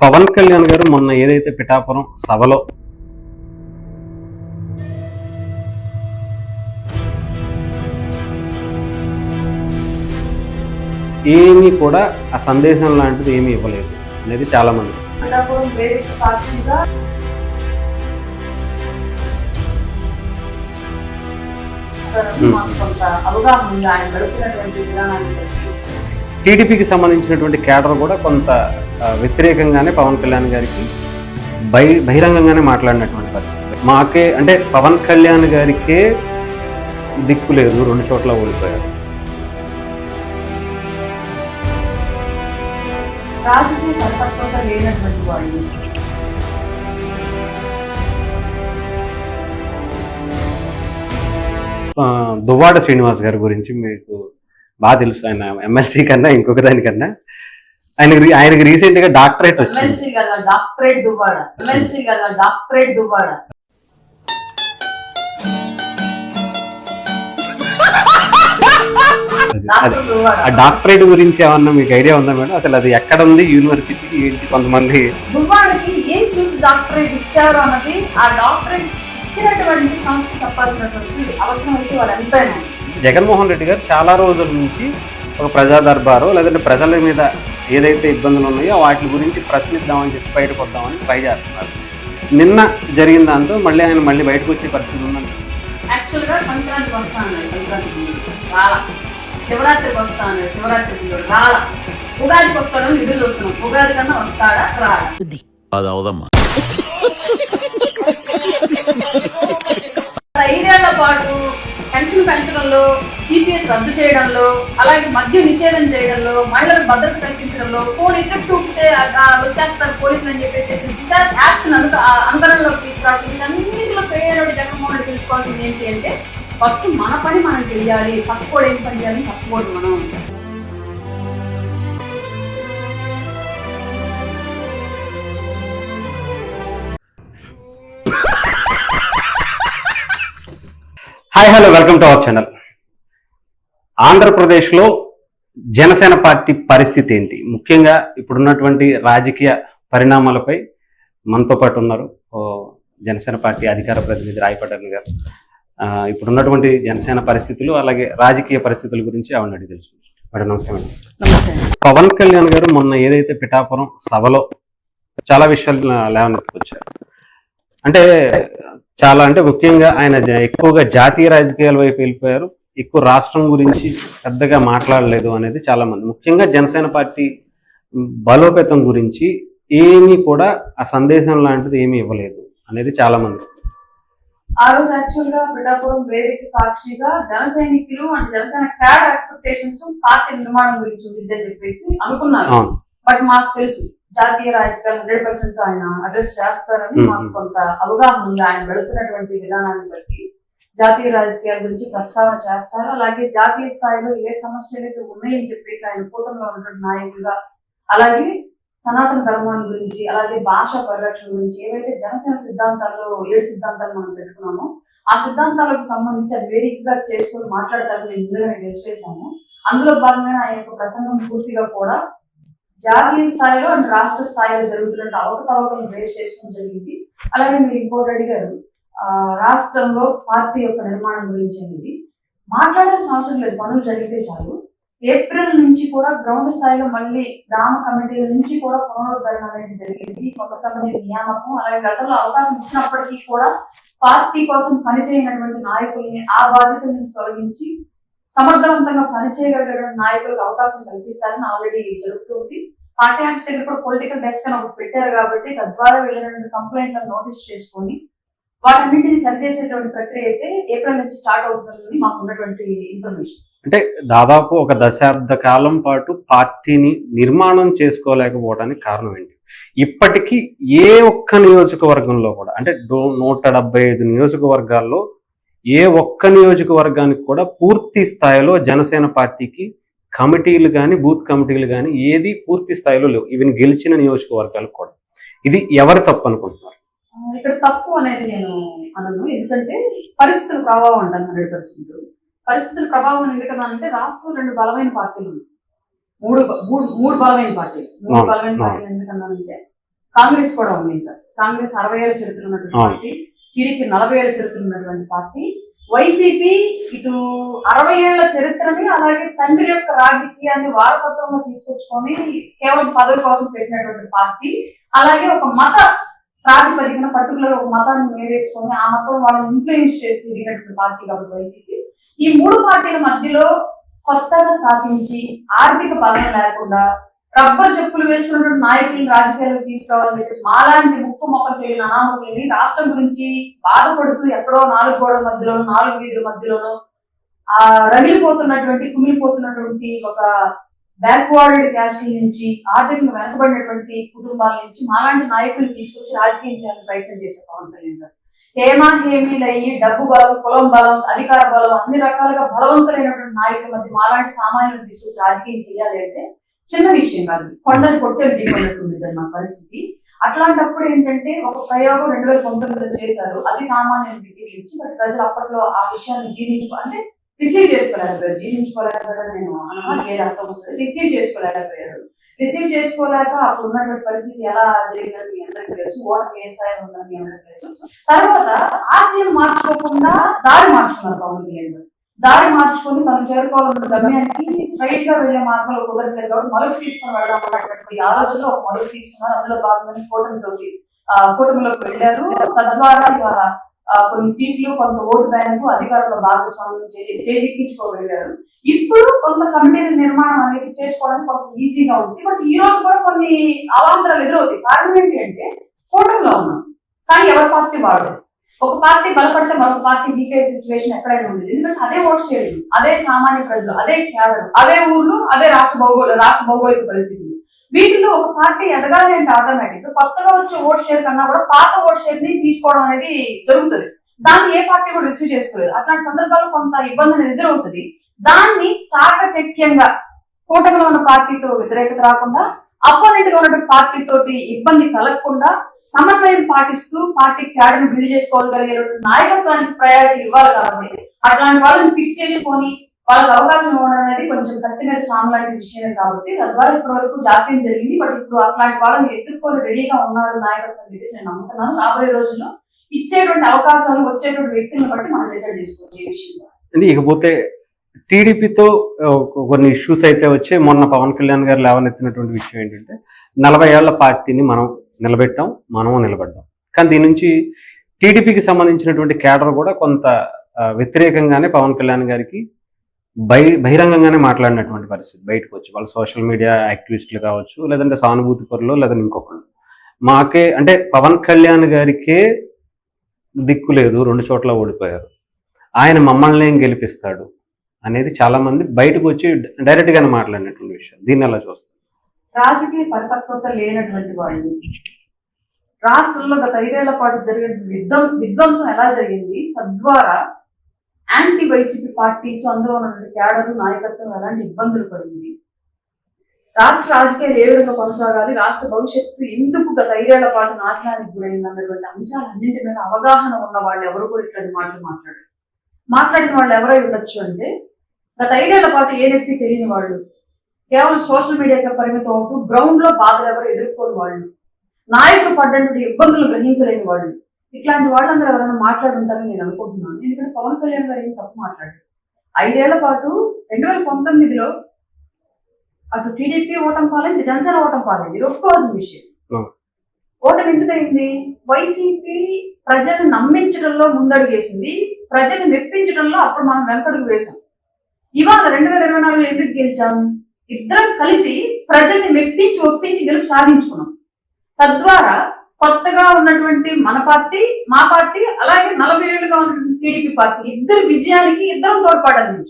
పవన్ కళ్యాణ్ గారు మొన్న ఏదైతే పిఠాపురం సభలో ఏమీ కూడా ఆ సందేశం లాంటిది ఏమీ ఇవ్వలేదు అనేది చాలా మంది అవగాహన ఆయన గడుపుతున్నటువంటి విధానాన్ని టీడీపీకి సంబంధించినటువంటి కేడర్ కూడా కొంత వ్యతిరేకంగానే పవన్ కళ్యాణ్ గారికి బహి బహిరంగంగానే మాట్లాడినటువంటి పరిస్థితి. మాకే అంటే పవన్ కళ్యాణ్ గారికే దిక్కు లేదు రెండు చోట్ల ఓడిపోయారు. రాజకీయ పరిపక్వత లేనటువంటి వాళ్ళు. ఆ, దువ్వాడ శ్రీనివాస్ గారి గురించి మీకు బాగా తెలుసు ఆయన. ఎమ్మెల్సీ కన్నా ఇంకొక దానికన్నా ఆయనకి రీ- ఆయనకి రీసెంట్గా డాక్టరేట్ వచ్చింది. డాక్టరేట్ ఎమ్మెల్సీ ఆ డాక్టరేట్ గురించి ఏమన్నా మీకు ఐడియా ఉందా మేడం? అసలు అది ఎక్కడ ఉంది? యూనివర్సిటీ ఏంటి? కొంతమంది ఏం చూసి డాక్టరేట్ ఇచ్చారు అన్నది ఆ డాక్టరేట్ ఇచ్చినటువంటి సంస్థ చెప్పాల్సినటువంటి అవసరం అయితే వాళ్ళ ఉంది. జగన్మోహన్ రెడ్డి గారు చాలా రోజుల నుంచి ఒక ప్రజా దర్బారు లేదంటే ప్రజల మీద ఏదైతే ఇబ్బందులు ఉన్నాయో వాటి గురించి ప్రశ్నిద్దామని చెప్పి బయటకు వద్దామని ట్రై చేస్తున్నారు. నిన్న జరిగిన దాంతో మళ్ళీ ఆయన మళ్ళీ బయటకు వచ్చే పరిస్థితి ఉందండి. యాక్చువల్గా సంక్రాంతికి వస్తా అన్నాడు సంక్రాంతికి. రాల. శివరాత్రికి వస్తా అన్నాడు శివరాత్రికి. రాల. ఉగాదికి వస్తాడని ఎదురు చూస్తున్నాం ఉగాది కన్నా వస్తాడా రాడా? అది అవదమ్మా. ఐదేళ్ళ పాటు పెన్షన్ పెంచడంలో సిపిఎస్ రద్దు చేయడంలో అలాగే మద్య నిషేధం చేయడంలో మహిళలకు భద్రత కల్పించడంలో ఫోన్ ఎక్కడ చూపితే వచ్చేస్తారు పోలీసులు అని చెప్పి చెప్పిన దిశ యాక్ట్ అంతరంలోకి తీసుకురావడం వీటన్నిటిలో ఫెయిల్ జగన్మోహన్ రెడ్డి తెలుసుకోవాల్సింది ఏంటి అంటే ఫస్ట్ మన పని మనం చేయాలి పక్కకోడు ఏం పని చేయాలని చెప్పకూడదు మనం. Hi hello welcome to our channel ఆంధ్రప్రదేశ్లో జనసేన పార్టీ పరిస్థితి ఏంటి? ముఖ్యంగా ఇప్పుడున్నటువంటి రాజకీయ పరిణామాలపై మనతో పాటు ఉన్నారు జనసేన పార్టీ అధికార ప్రతినిధి రాయపడ్డన్ గారు. ఇప్పుడున్నటువంటి జనసేన పరిస్థితులు అలాగే రాజకీయ పరిస్థితుల గురించి ఆవిడ అడిగి తెలుసుకుంటాం మేడం నమస్తే మేడం. నమస్తే. పవన్ కళ్యాణ్ గారు మొన్న ఏదైతే పిఠాపురం సభలో చాలా విషయాలు లేవనెత్తుకొచ్చారు. అంటే చాలా అంటే ముఖ్యంగా ఆయన ఎక్కువగా జాతీయ రాజకీయాల వైపు వెళ్ళిపోయారు. ఎక్కువ రాష్ట్రం గురించి పెద్దగా మాట్లాడలేదు అనేది చాలా మంది. ముఖ్యంగా జనసేన పార్టీ బలోపేతం గురించి ఏమీ కూడా ఆ సందేశం లాంటిది ఏమీ ఇవ్వలేదు అనేది చాలా మంది. ఆ రోజు యాక్చువల్గా పిఠాపురం వేదిక సాక్షిగా జన సైనికులు and Janasena cadre expectations party నిర్మాణం గురించి చెప్పేసి అనుకున్నారు. బట్ మాకు తెలుసు. జాతీయ రాజకీయాలు హండ్రెడ్ పర్సెంట్ ఆయన అడ్రస్ చేస్తారని. మాకు కొంత అవగాహన ఉంది. ఆయన వెళుతున్నటువంటి విధానాన్ని బట్టి జాతీయ రాజకీయాల గురించి ప్రస్తావన చేస్తారు. అలాగే జాతీయ స్థాయిలో ఏ సమస్యలు అయితే ఉన్నాయని చెప్పేసి ఆయన కూటమిలో ఉన్నటువంటి నాయకులుగా అలాగే సనాతన ధర్మాన్ని గురించి అలాగే భాష పరిరక్షణ గురించి ఏవైతే జనసేన సిద్ధాంతాల్లో ఏడు సిద్ధాంతాలు మనం పెట్టుకున్నామో ఆ సిద్ధాంతాలకు సంబంధించి అది వేదికగా చేసుకొని మాట్లాడతారని నేను ముందుగానే గెస్ట్ చేశాను. అందులో భాగంగా ఆయన యొక్క ప్రసంగం పూర్తిగా కూడా జాతీయ స్థాయిలో అండ్ రాష్ట్ర స్థాయిలో జరుగుతున్న అవకతవకలను బేస్ చేసుకోవడం జరిగింది. అలాగే మీరు ఇంకోటి అడిగారు రాష్ట్రంలో పార్టీ యొక్క నిర్మాణం గురించి అనేది. మాట్లాడాల్సిన అవసరం లేదు పనులు జరిగితే చాలు. ఏప్రిల్ నుంచి కూడా గ్రౌండ్ స్థాయిలో మళ్ళీ గ్రామ కమిటీల నుంచి కూడా పునరుద్ధరణ అనేది జరిగింది. కొత్త కమిటీ నియామకం అలాగే గతంలో అవకాశం ఇచ్చినప్పటికీ కూడా పార్టీ కోసం పనిచేయనటువంటి నాయకుల్ని ఆ బాధ్యత నుంచి తొలగించి సమర్థవంతంగా పనిచేయగలిగిన నాయకులకు అవకాశం కల్పిస్తారని ఆల్రెడీ జరుగుతుంది పార్టీ దగ్గర కూడా పొలిటికల్ డెస్క్ అని ఒకటి పెట్టారు కాబట్టి తద్వారా వెళ్ళినటువంటి కంప్లైంట్లను నోటీస్ చేసుకొని వాటన్నింటిని సరిచేసేటువంటి ప్రక్రియ అయితే ఏప్రిల్ నుంచి స్టార్ట్ అవుతుందని మాకు ఉన్నటువంటి ఇన్ఫర్మేషన్ అంటే దాదాపు ఒక దశాబ్ద కాలం పాటు పార్టీని నిర్మాణం చేసుకోలేకపోవడానికి కారణం ఏంటి? ఇప్పటికీ ఏ ఒక్క నియోజకవర్గంలో కూడా అంటే నూట డెబ్బై ఐదు నియోజకవర్గాల్లో ఏ ఒక్క నియోజకవర్గానికి కూడా పూర్తి స్థాయిలో జనసేన పార్టీకి కమిటీలు కానీ బూత్ కమిటీలు కానీ ఏది పూర్తి స్థాయిలో లేవు. ఈవెన్ గెలిచిన నియోజకవర్గాలకు కూడా. ఇది ఎవరి తప్పు అనుకుంటున్నారు? ఇక్కడ తప్పు అనేది నేను అనను. ఎందుకంటే పరిస్థితుల ప్రభావం అంటాను హండ్రెడ్ పర్సెంట్. పరిస్థితుల ప్రభావం ఎందుకన్నానంటే రాష్ట్రంలో రెండు బలమైన పార్టీలు ఉన్నాయి. మూడు మూడు బలమైన పార్టీలు. మూడు బలమైన. పార్టీలు ఎందుకన్నానంటే కాంగ్రెస్ కూడా ఉంది ఇంకా. కాంగ్రెస్ అరవై ఏళ్ళ చరిత్ర ఉన్నటువంటి. పార్టీ. టీడీపీ నలభై ఏళ్ళ చరిత్ర ఉన్నటువంటి పార్టీ. వైసీపీ ఇటు అరవై ఏళ్ళ చరిత్రని అలాగే తండ్రి యొక్క రాజకీయాన్ని వారసత్వంగా తీసుకొచ్చుకొని కేవలం పదవి కోసం పెట్టినటువంటి పార్టీ. అలాగే ఒక మత ప్రాతిపదికన పర్టికులర్ ఒక మతాన్ని మేరేసుకొని ఆ మతం వాళ్ళని ఇన్ఫ్లుయెన్స్ చేసి తిరిగినటువంటి పార్టీ కాబట్టి వైసీపీ. ఈ మూడు పార్టీల మధ్యలో కొత్తగా స్థాపించి ఆర్థిక బలం లేకుండా రబ్బర్ చెప్పులు వేసుకున్నటువంటి నాయకులను రాజకీయాలకు తీసుకురావాలని చెప్పేసి మాలాంటి ముక్కు మొక్కలు తెలియని అనామకులని రాష్ట్రం గురించి బాధపడుతూ ఎక్కడో నాలుగు గోడల మధ్యలో నాలుగు వీధుల మధ్యలోనూ ఆ రగిలిపోతున్నటువంటి కుమిలిపోతున్నటువంటి ఒక బ్యాక్వర్డ్ క్యాస్ట్ నుంచి ఆర్థికంగా వెనకబడినటువంటి కుటుంబాల నుంచి మాలాంటి నాయకులు తీసుకొచ్చి రాజకీయం చేయాలని ప్రయత్నం చేసే పవన్ కళ్యాణ్ గారు. హేమా హేమీలు అయ్యి డబ్బు బలం కులం బలం అధికార బలం అన్ని రకాలుగా బలవంతులైనటువంటి నాయకుల మధ్య మాలాంటి సామాన్యులు తీసుకొచ్చి రాజకీయం చేయాలి అంటే చిన్న విషయం కాదు. కొండలు కొట్టేలు ఢీకొన్నట్టుంది మా పరిస్థితి. అట్లాంటప్పుడు ఏంటంటే ఒక ప్రయోగం రెండు వేల పంతొమ్మిదిలో చేశారు. అది సామాన్య టికెట్లు ఇచ్చి బట్ ప్రజలు అప్పట్లో ఆ విషయాన్ని జీర్ణించుకో అంటే రిసీవ్ చేసుకోలేకపోయారు. జీర్ణించుకోలేకపోయారు నేను అనగా అర్థం రిసీవ్ చేసుకోలేకపోయారు. రిసీవ్ చేసుకోలేక అప్పుడు ఉన్నటువంటి పరిస్థితి ఎలా జరిగినది మీ అందరికీ తెలుసు. ఓటర్ ఏ స్థాయిలో ఉందని మీ అందరికీ తెలుసు. తర్వాత ఆశయం మార్చుకోకుండా దారి మార్చుకున్నారు పవన్ కళ్యాణ్ గారు. దారి మార్చుకొని మనం చేరుకోవాలన్న గమ్యానికి స్ట్రైట్గా వెళ్ళే మార్గంలో కుదరట్లేదు కాబట్టి మలుపు తీసుకుని వెళ్దాం అన్నటువంటి ఆలోచన ఒక మరుగు తీసుకున్నారు. అందులో భాగంగానే కూటమిలోకి ఆ, కూటమిలోకి వెళ్ళారు. తద్వారా ఇక, కొన్ని సీట్లు కొంత ఓటు బ్యాంకు అధికారుల భాగస్వామ్యం చేజిక్కించుకోగలిగారు. ఇప్పుడు కొంత కమిటీల నిర్మాణం అనేది చేసుకోవడం కొంత ఈజీగా ఉంది. బట్ ఈ రోజు కూడా కొన్ని అవాంతరాలు ఎదురవుతాయి. కారణం ఏంటి అంటే కూటమిలో ఉన్నాం. కానీ ఎవరి పార్టీ వాడలేదు ఒక పార్టీ బలపడితే మరొక పార్టీ వీకే సిచ్యువేషన్ ఎక్కడైనా ఉంది ఎందుకంటే అదే ఓట్ షేరింగ్ అదే సామాన్య ప్రజలు అదే కేవలం అదే ఊర్లు అదే రాష్ట్ర భౌగోళ రాష్ట్ర భౌగోళిక పరిస్థితులు. వీటిలో ఒక పార్టీ ఎదగాలి అంటే ఆటోమేటిక్ కొత్తగా వచ్చే ఓట్ షేర్ కన్నా కూడా పాత ఓట్ షేర్ని తీసుకోవడం అనేది జరుగుతుంది. దాన్ని ఏ పార్టీ కూడా రిసీవ్ చేసుకోలేదు. అట్లాంటి సందర్భాల్లో కొంత ఇబ్బంది అనేది ఎదురవుతుంది. దాన్ని చాకచక్యంగా కూటమిలో ఉన్న పార్టీతో వ్యతిరేకత రాకుండా అపోనెంట్గా ఉన్నటువంటి పార్టీ తోటి ఇబ్బంది కలగకుండా సమన్వయం పాటిస్తూ పార్టీ క్యాడర్ బిల్డ్ చేసుకోగలిగేటువంటి నాయకత్వానికి ప్రయారిటీ ఇవ్వాలి కాబట్టి అట్లాంటి వాళ్ళని పిక్ చేసుకొని వాళ్ళకి అవకాశం ఇవ్వడం అనేది కొంచెం కత్తి మీద సాము లాంటి కాబట్టి తద్వారా ఇప్పటి వరకు జాప్యం జరిగింది. బట్ ఇప్పుడు అట్లాంటి వాళ్ళని ఎదుర్కొని రెడీగా ఉన్నారు నాయకత్వం తెలిసి చెప్పేసి నేను నమ్ముతున్నాను. రాబోయే రోజుల్లో ఇచ్చేటువంటి అవకాశాలు వచ్చేటువంటి వ్యక్తులను బట్టి మనం డిసైడ్ చేసుకోవచ్చు ఈ విషయంలో. ఇకపోతే టీడీపీతో కొన్ని ఇష్యూస్ అయితే వచ్చి మొన్న పవన్ కళ్యాణ్ గారు లేవనెత్తినటువంటి విషయం ఏంటంటే నలభై ఏళ్ళ పార్టీని మనం నిలబెట్టాం మనము నిలబడ్డాం. కానీ దీని నుంచి టీడీపీకి సంబంధించినటువంటి కేడర్ కూడా కొంత వ్యతిరేకంగానే పవన్ కళ్యాణ్ గారికి బై బహిరంగంగానే మాట్లాడినటువంటి పరిస్థితి. బయటకు వచ్చి వాళ్ళు సోషల్ మీడియా యాక్టివిస్టులు కావచ్చు లేదంటే సానుభూతి పరులు లేదంటే ఇంకొకళ్ళు. మాకే అంటే పవన్ కళ్యాణ్ గారికే దిక్కు లేదు రెండు చోట్ల ఓడిపోయారు. ఆయన మమ్మల్ని ఏం గెలిపిస్తాడు? అనేది చాలా మంది బయటకు వచ్చి డైరెక్ట్ గానే మాట్లాడినటువంటి విషయం. దీన్ని ఎలా చూస్తాం రాజకీయ పరిపక్వత లేనటువంటి వాళ్ళు రాష్ట్రంలో గత ఐదేళ్ళ పాటు జరిగిన విధ్వం విధ్వంసం ఎలా జరిగింది? తద్వారా యాంటీ వైసీపీ పార్టీస్ అందులో ఉన్న క్యాడర్ నాయకత్వం ఎలాంటి ఇబ్బందులు పడింది? రాష్ట్ర రాజకీయాలు ఏ విధంగా కొనసాగాలి రాష్ట్ర భవిష్యత్తు ఎందుకు గత ఐదేళ్ళ పాటు నాశనానికి గురైంది అన్నటువంటి అంశాలన్నింటి మీద అవగాహన ఉన్న వాళ్ళు ఎవరు కూడా ఇట్లాంటి మాటలు మాట్లాడారు. మాట్లాడిన వాళ్ళు ఎవరై ఉండొచ్చు అంటే గత ఐదేళ్ళ పాటు ఏ వ్యక్తి తెలియని వాళ్ళు? కేవలం సోషల్ మీడియాకి పరిమితం అవుతూ గ్రౌండ్లో బాధలు ఎవరు ఎదుర్కోని వాళ్ళు? నాయకులు పడ్డటువంటి ఇబ్బందులు గ్రహించలేని వాళ్ళు? ఇట్లాంటి వాళ్ళందరూ ఎవరైనా మాట్లాడుంటారని నేను అనుకుంటున్నాను. ఎందుకంటే పవన్ కళ్యాణ్ గారు ఏం తప్పు మాట్లాడారు? ఐదేళ్ళ పాటు రెండు వేల పంతొమ్మిదిలో అటు టీడీపీ ఓటం పాలైంది జనసేన ఓటం పాలైంది. ఇది ఒప్పుకోవాల్సిన విషయం. ఓటం ఎందుకైంది? వైసీపీ ప్రజల్ని నమ్మించడంలో ముందడుగు వేసింది. ప్రజల్ని మెప్పించడంలో అప్పుడు మనం వెనకడుగు వేసాం ఇవాళ రెండు వేల ఇరవై నాలుగులో ఎందుకు గెలిచాం? ఇద్దరం కలిసి ప్రజల్ని మెప్పించి ఒప్పించి గెలుపు సాధించుకున్నాం. తద్వారా కొత్తగా ఉన్నటువంటి మన పార్టీ మా పార్టీ అలాగే నలభై ఏళ్ళుగా ఉన్నటువంటి టీడీపీ పార్టీ ఇద్దరు విజయానికి ఇద్దరం తోడ్పాటు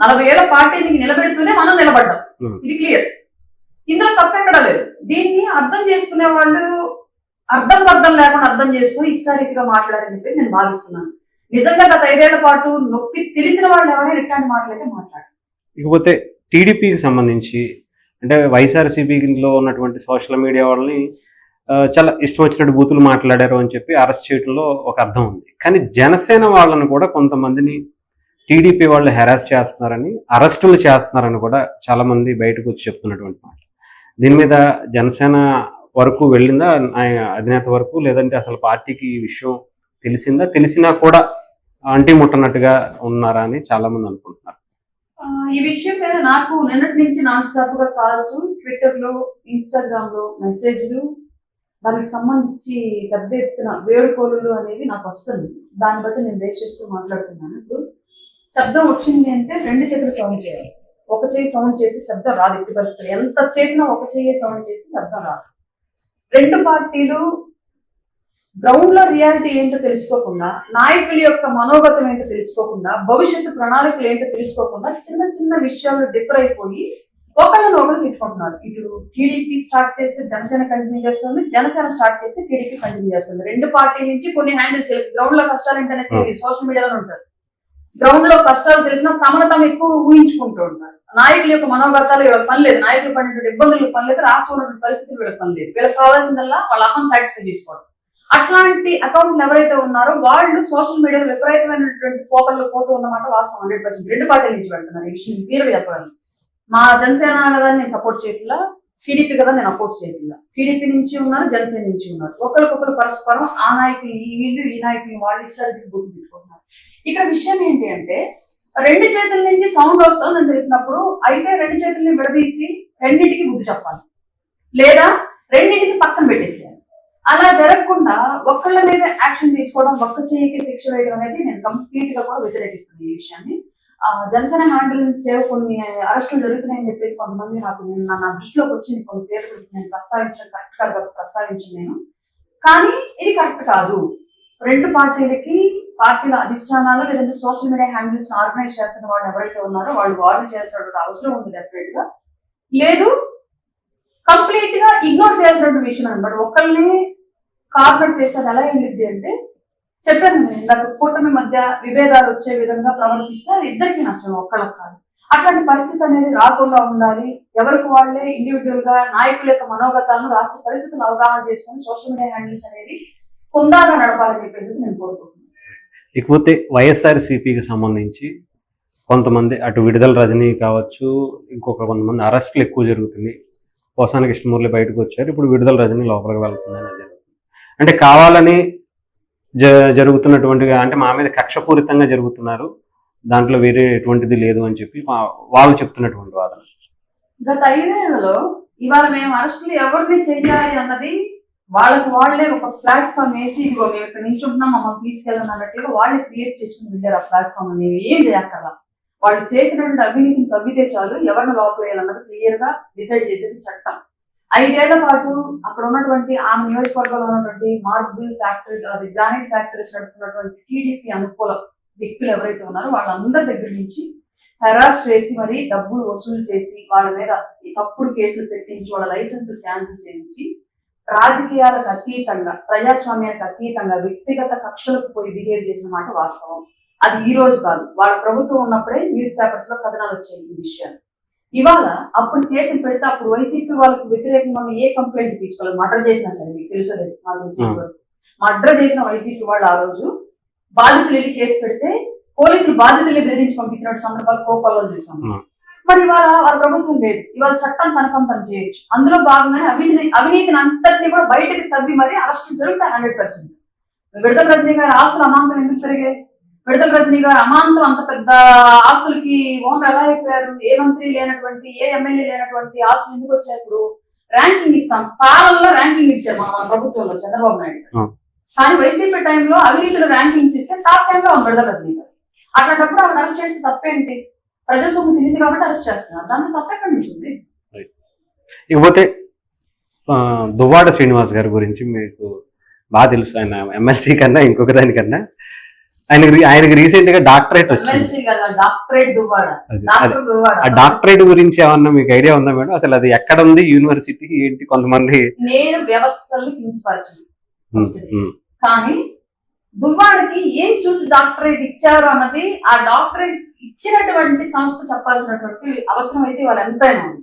నలభై ఏళ్ళ పార్టీని నిలబెడుతూనే మనం నిలబడ్డాం. Hmm. ఇది క్లియర్. ఇందులో తప్పెక్కడా లేదు. దీన్ని అర్థం చేసుకునే వాళ్ళు అర్థం అర్థం లేకుండా అర్థం చేసుకుని ఇష్టారీతిగా మాట్లాడారని చెప్పేసి నేను భావిస్తున్నాను. నిజంగా గత ఐదేళ్ళ పాటు నొప్పి తెలిసిన వాళ్ళు ఎవరైనా ఇట్లాంటి మాటలైతే మాట్లాడారు. ఇకపోతే టీడీపీకి సంబంధించి అంటే వైఎస్ఆర్సీపీలో ఉన్నటువంటి సోషల్ మీడియా వాళ్ళని చాలా ఇష్టం వచ్చినట్టు బూతులు మాట్లాడారు అని చెప్పి అరెస్ట్ చేయడంలో ఒక అర్థం ఉంది. కానీ జనసేన వాళ్ళని కూడా కొంతమందిని టీడీపీ వాళ్ళు హెరాస్ చేస్తున్నారని అరెస్టులు చేస్తున్నారని కూడా చాలా మంది బయటకు వచ్చి చెప్తున్నటువంటి మాట. దీని మీద జనసేన వరకు వెళ్ళిందా? ఆయన అధినేత వరకు? లేదంటే అసలు పార్టీకి ఈ విషయం తెలిసిందా? తెలిసినా కూడా అంటి ముట్టనట్టుగా ఉన్నారా అని చాలా మంది అనుకుంటున్నారు ఈ విషయం మీద నాకు నిన్నటి నుంచి నాన్ స్టాప్గా కాల్స్ ట్విట్టర్లో ఇన్స్టాగ్రామ్లో మెసేజ్లు దానికి సంబంధించి పెద్ద ఎత్తున వేడుకోలు అనేవి నాకు వస్తుంది దాన్ని బట్టి నేను బేస్ చేస్తూ మాట్లాడుతున్నాను. ఇప్పుడు శబ్దం వచ్చింది అంటే రెండు చేతులు సౌండ్ చేయాలి. ఒక చేయి సౌండ్ చేస్తే శబ్దం రాదు ఎట్టి పరిస్థితులు ఎంత చేసినా ఒక చేయి సౌండ్ చేస్తే శబ్దం రాదు. రెండు పార్టీలు గ్రౌండ్లో రియాలిటీ ఏంటో తెలుసుకోకుండా నాయకుల యొక్క మనోగతం ఏంటో తెలుసుకోకుండా భవిష్యత్తు ప్రణాళికలు ఏంటో తెలుసుకోకుండా చిన్న చిన్న విషయాలు డిఫర్ అయిపోయి ఒకళ్ళని ఒకరు తిట్టుకుంటున్నారు. ఇటు టీడీపీ స్టార్ట్ చేస్తే జనసేన కంటిన్యూ చేస్తుంది జనసేన స్టార్ట్ చేస్తే టీడీపీ కంటిన్యూ చేస్తుంది. రెండు పార్టీ నుంచి కొన్ని హ్యాండిల్స్ గ్రౌండ్లో కష్టాలు ఏంటనే తెలియదు. సోషల్ మీడియాలో ఉంటారు. గ్రౌండ్లో కష్టాలు తెలిసినా తమను తాము ఎక్కువ ఊహించుకుంటూ ఉంటారు. నాయకుల యొక్క మనోగతాలు వీళ్ళకి పని లేదు. నాయకులు పడినటువంటి ఇబ్బందులు పని లేదు. రాష్ట్రంలో పరిస్థితులు వీళ్ళకి పని లేదు. వీళ్ళకి కావాల్సిందల్లా వాళ్ళ అకౌంట్ సాటిస్ఫై చేసుకోవడం. అట్లాంటి అకౌంట్లు ఎవరైతే ఉన్నారో వాళ్ళు సోషల్ మీడియాలో విపరీతమైనటువంటి కోపంలో పోతూ ఉన్నమాట వాస్తవం హండ్రెడ్ పర్సెంట్ రెండు పార్టీల నుంచి పెడుతున్నారు ఈ విషయం క్లియర్గా చెప్పాలి మా జనసేన కదా నేను సపోర్ట్ చేయట్లా టీడీపీ కదా నేను అపోర్ట్ చేయట్లా. టీడీపీ నుంచి ఉన్నారు జనసేన నుంచి ఉన్నారు. ఒకరికొకరు పరస్పరం ఆ నాయకులు ఈ వీళ్ళు ఈ నాయకులు వాళ్ళు ఇష్టాలు గుర్తు పెట్టుకుంటున్నారు. ఇక్కడ విషయం ఏంటి అంటే రెండు చేతుల నుంచి సౌండ్ వస్తుందని తెలిసినప్పుడు అయితే రెండు చేతుల్ని విడదీసి రెండింటికి బుద్ధి చెప్పాలి. లేదా రెండింటికి పక్కన పెట్టేసేయాలి. అలా జరగకుండా ఒక్కళ్ళ మీద యాక్షన్ తీసుకోవడం ఒక్క చేయికి శిక్ష వేయడం అనేది నేను కంప్లీట్గా కూడా వ్యతిరేకిస్తున్నాను ఈ విషయాన్ని. జనసేన హ్యాండిల్స్ చేయ కొన్ని అరెస్టులు జరుగుతున్నాయని చెప్పేసి కొంతమంది నాకు నేను నా నా దృష్టిలోకి వచ్చింది కొన్ని పేర్లు నేను ప్రస్తావించిన కరెక్ట్ కాదు ప్రస్తావించాను నేను. కానీ ఇది కరెక్ట్ కాదు. రెండు పార్టీలకి పార్టీల అధిష్టానాలు లేదంటే సోషల్ మీడియా హ్యాండిల్స్ ఆర్గనైజ్ చేస్తున్న వాళ్ళు ఎవరైతే ఉన్నారో వాళ్ళు వార్న్ చేయాల్సిన అవసరం ఉంది డెఫినెట్గా. లేదు కంప్లీట్గా ఇగ్నోర్ చేయాల్సిన విషయం అనమాట ఒకళ్ళని కార్పొరేట్ చేసేది ఎలా వెళ్ళిద్ది అంటే చెప్పాను నేను ఇందాక కూటమి మధ్య విభేదాలు వచ్చే విధంగా ప్రవర్తిస్తే అది ఇద్దరికి నష్టం ఒక్కళ్ళకి కాదు. అట్లాంటి పరిస్థితి అనేది రాకుండా ఉండాలి. ఎవరికి వాళ్ళే ఇండివిజువల్గా నాయకుల యొక్క మనోగతాలను రాష్ట్ర పరిస్థితులను అవగాహన చేసుకొని సోషల్ మీడియా హ్యాండిల్స్ అనేది కొందాగా నడపాలని చెప్పేసి నేను కోరుకుంటున్నాను. ఇకపోతే వైఎస్ఆర్ సిపికి సంబంధించి కొంతమంది అటు విడుదల రజనీ కావచ్చు ఇంకొక కొంతమంది అరెస్టులు ఎక్కువ జరుగుతుంది పోసాన కృష్ణమూర్తి బయటకు వచ్చారు. ఇప్పుడు విడుదల రజనీ లోపలికి వెళ్తుందని జరుగుతుంది. అంటే కావాలని జ జరుగుతున్నటువంటి అంటే మా మీద కక్షపూరితంగా జరుగుతున్నారు. దాంట్లో వేరే ఎటువంటిది లేదు అని చెప్పి మా- వాళ్ళు చెప్తున్నటువంటి వాదన. గత ఐదేళ్ళలో ఇవాళ మేము అరెస్టులు ఎవరిని చేయాలి అన్నది వాళ్ళకు వాళ్ళే ఒక ప్లాట్ఫామ్ వేసి ఇదిగో మేము ఇక్కడ నుంచి ఉంటున్నాం మమ్మల్ని తీసుకెళ్ళాం అన్నట్లుగా వాళ్ళే క్రియేట్ చేసుకుని వెళ్ళారు ఆ ప్లాట్ఫామ్ అనేవి ఏం చేయక్కర్లా వాళ్ళు చేసినటువంటి అవినీతిని తగ్గితే చాలు ఎవరిని లోపలేయాలన్నది క్లియర్గా డిసైడ్ చేసేది చట్టం. ఐదేళ్ళ పాటు అక్కడ ఉన్నటువంటి ఆ నియోజకవర్గంలో ఉన్నటువంటి మార్బుల్ ఫ్యాక్టరీ అది గ్రానైట్ ఫ్యాక్టరీస్ నడుపుతున్నటువంటి టీడీపీ అనుకూల వ్యక్తులు ఎవరైతే ఉన్నారో వాళ్ళందరి దగ్గర నుంచి హెరాస్ చేసి మరి డబ్బులు వసూలు చేసి వాళ్ళ మీద తప్పుడు కేసులు పెట్టించి వాళ్ళ లైసెన్స్ క్యాన్సిల్ చేయించి రాజకీయాలకు అతీతంగా ప్రజాస్వామ్యానికి అతీతంగా వ్యక్తిగత కక్షలకు పోయి బిహేవ్ చేసిన మాట వాస్తవం. అది ఈ రోజు కాదు. వాళ్ళ ప్రభుత్వం ఉన్నప్పుడే న్యూస్ పేపర్స్లో కథనాలు వచ్చాయి ఈ విషయాలు. ఇవాళ అప్పుడు కేసులు పెడితే అప్పుడు వైసీపీ వాళ్ళకి వ్యతిరేకంగా ఉన్న ఏ కంప్లైంట్ తీసుకోవాలి మర్డర్ చేసినా సరే మీకు తెలుసలేదు మా Hmm. మర్డర్ చేసిన వైసీపీ వాళ్ళు ఆ రోజు బాధితులు వెళ్ళి కేసు పెడితే పోలీసులు బాధితుల్ని బెదిరించి పంపించినట్టు సందర్భాలు కోపాల్లో చూసాం. మరి ఇవాళ వాళ్ళ ప్రభుత్వం లేదు. ఇవాళ చట్టం తన పని చేయొచ్చు. అందులో భాగంగానే అవినీతి అవినీతిని అంతటిని కూడా బయటకు తవ్వి మరి అరెస్ట్ జరుగుతాయి హండ్రెడ్ పర్సెంట్. విడతల రజనీ గారి ఆస్తులు అమాంతం ఎందుకు పెరిగాయి? విడతల రజనీ గారు అమాంతం అంత పెద్ద ఆస్తులకి ఓనర్ ఎలా అయిపోయారు ఏ మంత్రి లేనటువంటి ఏ ఎమ్మెల్యే లేనటువంటి ఆస్తులు ఎందుకు వచ్చాయి ఇప్పుడు? ర్యాంకింగ్ ఇస్తాం. పాలనలో ర్యాంకింగ్ ఇచ్చారు మన ప్రభుత్వంలో చంద్రబాబు నాయుడు. కానీ వైసీపీ టైంలో అవినీతిలో ర్యాంకింగ్స్ ఇస్తే టాప్ టైంలో ఉంది విడతల రజనీ గారు అట్లాంటప్పుడు ఆవిడ అరెస్ట్ చేస్తే తప్పేంటి? ప్రజల సొమ్ము తింది కాబట్టి అరెస్ట్ చేస్తున్నారు. దాంట్లో తప్పెక్కడి నుంచి ఉంది? ఇకపోతే దువ్వాడ శ్రీనివాస్ గారి గురించి మీకు బాగా తెలుసు ఆయన ఎమ్మెల్సీ కన్నా ఇంకొక దానికన్నా. ఆయనకి ఆయనకి రీసెంట్గా డాక్టరేట్ వచ్చింది. ఆ డాక్టరేట్ గురించి ఏమన్నా మీకు ఐడియా ఉందా మేడం? అసలు అది ఎక్కడ ఉంది? యూనివర్సిటీ ఏంటి? కొంతమంది నేను వ్యవస్థలు కానీ దువ్వాడకి ఏం చూసి డాక్టరేట్ ఇచ్చారు అన్నది ఆ డాక్టరేట్ ఇచ్చినటువంటి సంస్థ చెప్పాల్సినటువంటి అవసరం అయితే వాళ్ళు ఎంతైనా ఉంది.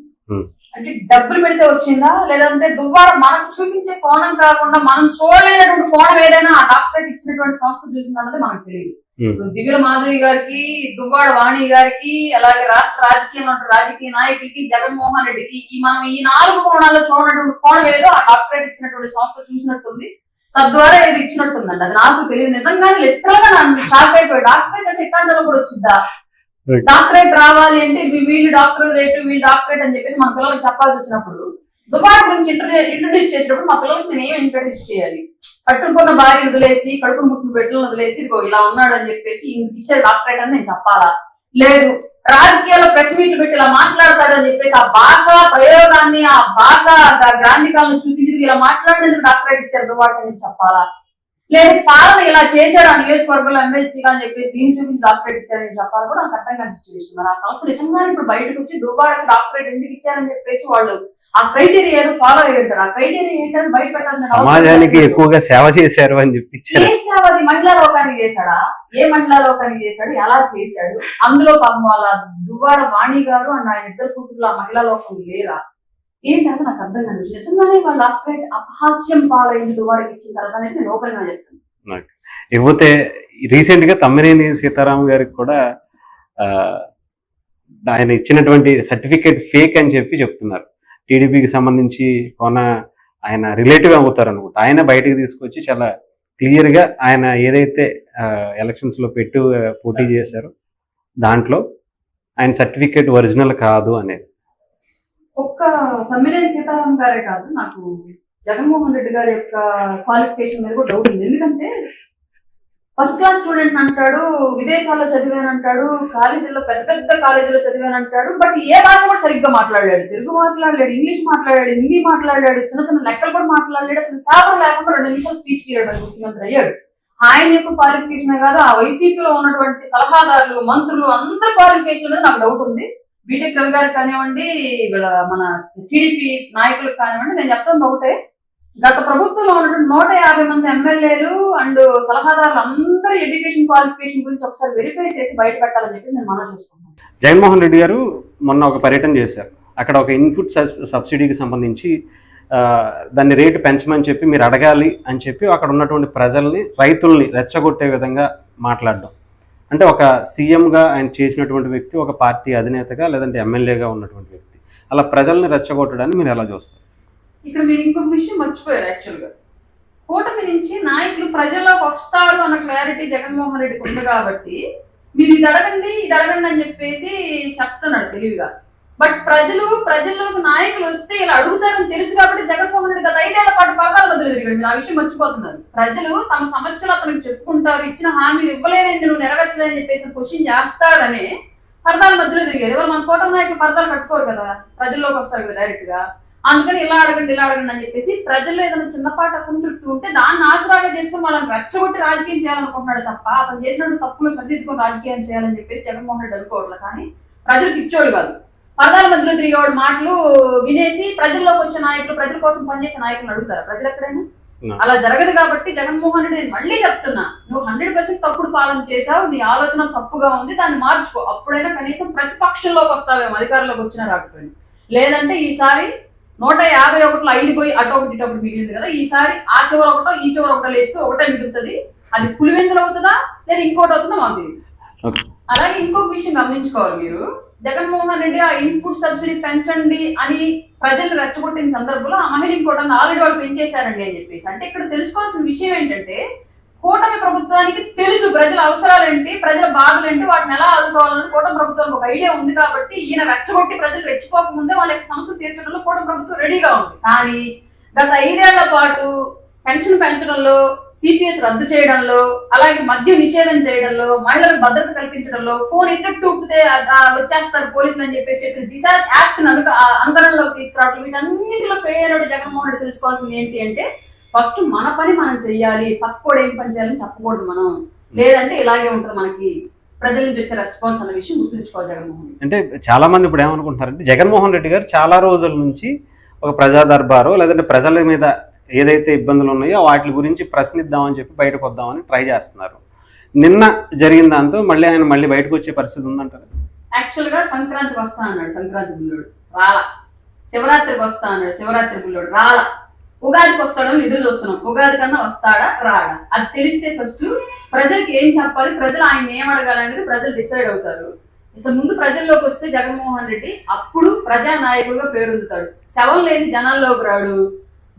అంటే డబ్బులు పెడితే వచ్చిందా? లేదంటే దువ్వాడ మనకు చూపించే కోణం కాకుండా మనం చూడలేనటువంటి కోణం ఏదైనా ఆ డాక్టరేట్ ఇచ్చినటువంటి సంస్థ చూసిందా అన్నది మనకు తెలియదు. దివ్యుల మాధవి గారికి దువ్వాడ వాణి గారికి అలాగే రాష్ట్ర రాజకీయంలో ఉన్న రాజకీయ నాయకులకి జగన్మోహన్ రెడ్డికి ఈ మనం ఈ నాలుగు కోణాల్లో చూడనటువంటి కోణం ఏదో ఆ డాక్టరేట్ ఇచ్చినటువంటి సంస్థ చూసినట్టుంది. తద్వారా ఏది ఇచ్చినట్టుందండి. అది నాకు తెలియదు. నిజంగానే లిటరల్గా నన్ను షాక్ అయిపోయి డాక్టరేట్ అంటే ఇట్లాంటిలో కూడా Right. డాక్టరేట్ రావాలి అంటే ఇది వీళ్ళు డాక్టర్ రేటు వీళ్ళు డాక్టరేట్ అని చెప్పేసి మన పిల్లలకి చెప్పాల్సి వచ్చినప్పుడు దుబాయ్ గురించి ఇంట్రడ్యూస్ చేసినప్పుడు మా పిల్లలకి నేను ఏం ఇంట్రడ్యూస్ చేయాలి? కట్టుకున్న భార్యను వదిలేసి కడుపు ముట్టిన బిడ్డలను వదిలేసి ఇదిగో ఇలా ఉన్నాడు అని చెప్పేసి ఇంక ఇచ్చే డాక్టరేట్ అని నేను చెప్పాలా? లేదు. రాజకీయాల్లో ప్రెస్ మీట్లు పెట్టి ఇలా మాట్లాడతాడని చెప్పేసి ఆ భాష ప్రయోగాన్ని ఆ భాష గ్రాంధికాలను చూపించి ఇలా మాట్లాడినందుకు డాక్టరేట్ ఇచ్చారు దుబాయ్ అని చెప్పాలా? లేదు పాలన ఇలా చేశాడు ఆ నియోజకవర్గంలో ఎమ్మెల్సీగా అని చెప్పేసి దీన్ని చూపించి డాక్టరేట్ ఇచ్చారని చెప్పాలి. కూడా నాకు అర్థం కాని సిచ్యువేషన్ మరి ఆ సంస్థ నిజంగానే ఇప్పుడు బయటకు వచ్చి దుబాయ్కి డాక్టరేట్ ఎందుకు ఇచ్చారని చెప్పేసి వాళ్ళు ఆ క్రైటీరియా ఫాలో అయ్యి ఉంటారు. ఆ క్రైటీరియా ఏంటని బయట పెట్టాల్సిన సమాజానికి. ఎక్కువగా సేవ చేశారు అని చెప్పి ఏం సేవ అది? మహిళా లోకానికి చేశాడా? ఏ మహిళా లోకానికి చేశాడు? ఎలా చేశాడు? అందులో పాపం వాళ్ళ దువ్వాడ వాణి గారు అండ్ ఆయన ఇద్దరు ఆ మహిళా లోకం లేరా? ఏంటంటే నాకు అర్థం కాదు నిజంగానే వాళ్ళ అప్డేట్ అపహాస్యం పాలైంది దువ్వాడికి ఇచ్చిన తర్వాత అనేది నేను ఓపెన్గా చెప్తాను. ఇకపోతే రీసెంట్గా తమ్మినేని సీతారాం గారికి కూడా ఆయన ఇచ్చినటువంటి సర్టిఫికేట్ ఫేక్ అని చెప్పి చెప్తున్నారు. టీడీపీకి సంబంధించి కొన ఆయన రిలేటివ్ అవుతారు అనుకుంటా ఆయన బయటకు తీసుకొచ్చి చాలా క్లియర్గా ఆయన ఏదైతే ఎలక్షన్స్లో పెట్టు పోటీ చేశారో దాంట్లో ఆయన సర్టిఫికేట్ ఒరిజినల్ కాదు అనేది. ఒక్క తమ్మినేని సీతారాం గారే కాదు నాకు జగన్మోహన్ రెడ్డి గారి యొక్క క్వాలిఫికేషన్ మీద కూడా డౌట్ ఉంది. ఎందుకంటే ఫస్ట్ క్లాస్ స్టూడెంట్ అంటాడు విదేశాల్లో చదివాను అంటాడు కాలేజీలో పెద్ద పెద్ద కాలేజీలో చదివాను అంటాడు బట్ ఏ భాష కూడా సరిగ్గా మాట్లాడాడు తెలుగు మాట్లాడలేడు ఇంగ్లీష్ మాట్లాడాడు హిందీ మాట్లాడాడు చిన్న చిన్న లెక్కలు కూడా మాట్లాడలేడు అసలు పేపర్ లేకుండా రెండు నిమిషాలు స్పీచ్ చేయడం ముఖ్యమంత్రి అయ్యాడు. ఆయన యొక్క క్వాలిఫికేషన్ కాదు ఆ వైసీపీలో ఉన్నటువంటి సలహాదారులు మంత్రులు అందరి క్వాలిఫికేషన్ మీద నాకు డౌట్ ఉంది. బీటెక్ రవి గారు కానివ్వండి వీళ్ళ మన టీడీపీ నాయకులకు కానివ్వండి నేను చెప్తాను ఒకటే గత ప్రభుత్వంలో ఉన్నటువంటి నూట యాభై మంది ఎమ్మెల్యేలు అండ్ సలహాదారులు అందరి ఎడ్యుకేషన్ క్వాలిఫికేషన్ గురించి ఒకసారి వెరిఫై చేసి బయట పెట్టాలని చెప్పి నేను మనం చేసుకుంటాను జగన్మోహన్ రెడ్డి గారు మొన్న ఒక పర్యటన చేశారు. అక్కడ ఒక ఇన్పుట్ సబ్- సబ్సిడీకి సంబంధించి దాన్ని రేటు పెంచమని చెప్పి మీరు అడగాలి అని చెప్పి అక్కడ ఉన్నటువంటి ప్రజల్ని రైతుల్ని రెచ్చగొట్టే విధంగా మాట్లాడడం. అంటే ఒక సీఎంగా ఆయన చేసినటువంటి వ్యక్తి ఒక పార్టీ అధినేతగా లేదంటే ఎమ్మెల్యేగా ఉన్నటువంటి వ్యక్తి. అలా ప్రజల్ని రెచ్చగొట్టడాన్ని మీరు ఎలా చూస్తారు? ఇక్కడ మీరు ఇంకొక విషయం మర్చిపోయారు యాక్చువల్గా కూటమి నుంచి నాయకులు ప్రజల్లోకి వస్తారు అన్న క్లారిటీ జగన్మోహన్ రెడ్డికి ఉంది కాబట్టి మీరు ఇది అడగండి ఇది అడగండి అని చెప్పేసి చెప్తున్నాడు తెలివిగా. బట్ ప్రజలు ప్రజల్లోకి నాయకులు వస్తే ఇలా అడుగుతారని తెలుసు కాబట్టి జగన్మోహన్ రెడ్డి గత ఐదేళ్ళ పాటు పగాల బదులు తిరిగాడు. మీరు ఆ విషయం మర్చిపోతున్నారు. ప్రజలు తమ సమస్యలు అతనికి చెప్పుకుంటారు ఇచ్చిన హామీలు ఇవ్వలేదని నువ్వు నెరవేర్చలేదని చెప్పేసి క్వశ్చన్ చేస్తారని పరదాల మధ్యలో తిరిగారు ఇవాళ మన కోట నాయకులు పరదాలు కట్టుకోరు కదా. ప్రజల్లోకి వస్తారు కదా డైరెక్ట్గా. అందుకని ఇలా అడగండి ఇలా అడగండి అని చెప్పేసి ప్రజల్లో ఏదైనా చిన్నపాటి అసంతృప్తి ఉంటే దాన్ని ఆసరాగా చేసుకుని వాళ్ళని రెచ్చగొట్టి రాజకీయం చేయాలనుకుంటున్నాడు తప్ప అతను చేసినట్టు తప్పులు సరిదిద్దుకొని రాజకీయం చేయాలని చెప్పేసి జగన్మోహన్ రెడ్డి అనుకోవాలి కానీ ప్రజలకు ఇచ్చోడు కాదు. పదాల మధ్యలో తిరిగేవాడు మాటలు వినేసి ప్రజల్లోకి వచ్చే నాయకులు ప్రజల కోసం పనిచేసే నాయకులు అడుగుతారు? ప్రజలు ఎక్కడైనా. అలా జరగదు కాబట్టి జగన్మోహన్ రెడ్డి నేను మళ్ళీ చెప్తున్నా నువ్వు హండ్రెడ్ పర్సెంట్ తప్పుడు పాలన చేసావు నీ ఆలోచన తప్పుగా ఉంది దాన్ని మార్చుకో. అప్పుడైనా కనీసం ప్రతిపక్షంలోకి వస్తావేమో అధికారంలోకి వచ్చినా రాకపోయినా. లేదంటే ఈసారి నూట యాభై ఒకటిలో ఐదు పోయి అటు ఒకటి ఇటు ఒకటి మిగిలింది కదా ఈసారి ఆ చివర ఒకటో ఈ చివర ఒకటో లేస్తూ ఒకటే మిగులుతుంది. అది పులివెందులు అవుతుందా లేదా ఇంకోటి అవుతుందా మాకు అలాగే ఇంకొక విషయం గమనించుకోవాలి మీరు. జగన్మోహన్ రెడ్డి ఆ ఇన్పుట్ సబ్సిడీ పెంచండి అని ప్రజలు రెచ్చగొట్టిన సందర్భంలో ఆ మహిళ ఇంకోటి ఆల్రెడీ వాళ్ళు పెంచేశారండి అని చెప్పేసి. అంటే ఇక్కడ తెలుసుకోవాల్సిన విషయం ఏంటంటే కూటమి ప్రభుత్వానికి తెలుసు ప్రజల అవసరాలు ఏంటి ప్రజల బాధలు ఏంటి వాటిని ఎలా ఆదుకోవాలని కూటమి ప్రభుత్వానికి ఒక ఐడియా ఉంది కాబట్టి ఈయన రెచ్చగొట్టి ప్రజలు రెచ్చిపోకముందే వాళ్ళ యొక్క సమస్యలు తీర్చడంలో కూటమి ప్రభుత్వం రెడీగా ఉంది. కానీ గత ఐదేళ్ళ పాటు పెన్షన్ పెంచడంలో సిపిఎస్ రద్దు చేయడంలో అలాగే మద్య నిషేధం చేయడంలో మహిళలకు భద్రత కల్పించడంలో ఫోన్ ఇంటర్ టూపితే వచ్చేస్తారు పోలీసులు అని చెప్పేసి చెప్పిన దిశ యాక్ట్ అంకరణలోకి తీసుకురావడం వీటన్నింటిలో ఫెయిల్ అయినట్టు జగన్మోహన్ రెడ్డి తెలుసుకోవాల్సింది ఏంటి అంటే ఫస్ట్ మన పని మనం చెయ్యాలి పక్కోడు ఏం పని చేయాలని చెప్పకూడదు మనం. లేదంటే ఇలాగే ఉంటుంది మనకి. ప్రజల నుంచి వచ్చే రెస్పాన్స్ అన్న విషయం గుర్తుంచుకోవాలి జగన్మోహన్ అంటే చాలా మంది ఇప్పుడు ఏమనుకుంటున్నారంటే జగన్మోహన్ రెడ్డి గారు చాలా రోజుల నుంచి ఒక ప్రజా దర్బారో లేదంటే ప్రజల మీద ఏదైతే ఇబ్బందులు ఉన్నాయో వాటి గురించి ప్రశ్నిద్దామని చెప్పి బయటకు వద్దామని ట్రై చేస్తున్నారు. నిన్న జరిగిన దాంతో మళ్ళీ ఆయన మళ్ళీ బయటకు వచ్చే పరిస్థితి ఉందంటారు? యాక్చువల్గా సంక్రాంతికి వస్తా అన్నాడు సంక్రాంతి బుల్లోడు. రాలా. శివరాత్రికి వస్తా అన్నాడు శివరాత్రి బుల్లోడు. రాల. ఉగాదికి వస్తాడో ఎదురు చూస్తున్నాం. ఉగాది కన్నా వస్తాడా రాడా? అది తెలిస్తే ఫస్ట్ ప్రజలకు ఏం చెప్పాలి? ప్రజలు ఆయన ఏం అడగాలనేది ప్రజలు డిసైడ్ అవుతారు. అసలు ముందు ప్రజల్లోకి వస్తే జగన్మోహన్ రెడ్డి అప్పుడు ప్రజా నాయకుడిగా పేరొందుతాడు. శవం లేని జనాల్లోకి రాడు.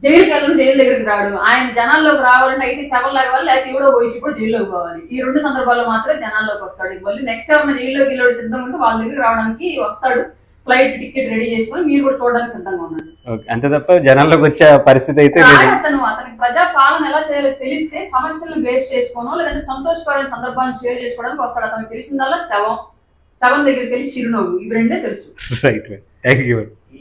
జైలుకి వెళ్ళని జైలు దగ్గరికి రాడు. ఆయన జనాల్లోకి రావాలంటే అయితే శవం లాగాలి లేకపోతే ఎవడో వయసు కూడా జైల్లోకి పోవాలి. ఈ రెండు సందర్భాల్లో మాత్రమే జనాల్లోకి వస్తాడు. మళ్ళీ నెక్స్ట్ టైం జైల్లోకి వెళ్ళి సిద్ధంగా ఉంటే వాళ్ళ దగ్గరికి రావడానికి వస్తాడు. ఫ్లైట్ టికెట్ రెడీ చేసుకొని మీరు కూడా చూడడానికి సిద్ధంగా ఉన్నాడు. అంతే తప్ప జనాల్లోకి వచ్చే పరిస్థితి అయితే అతను అతనికి ప్రజా పాలన ఎలా చేయాలో తెలిస్తే సమస్యలను బేస్ చేసుకోనో లేదంటే సంతోషకరమైన సందర్భాన్ని షేర్ చేసుకోవడానికి వస్తాడు. అతనికి తెలిసిందల్లా శవం. శవం దగ్గరికి వెళ్ళి చిరునవ్వు. ఇవి రెండే తెలుసు. Right thank you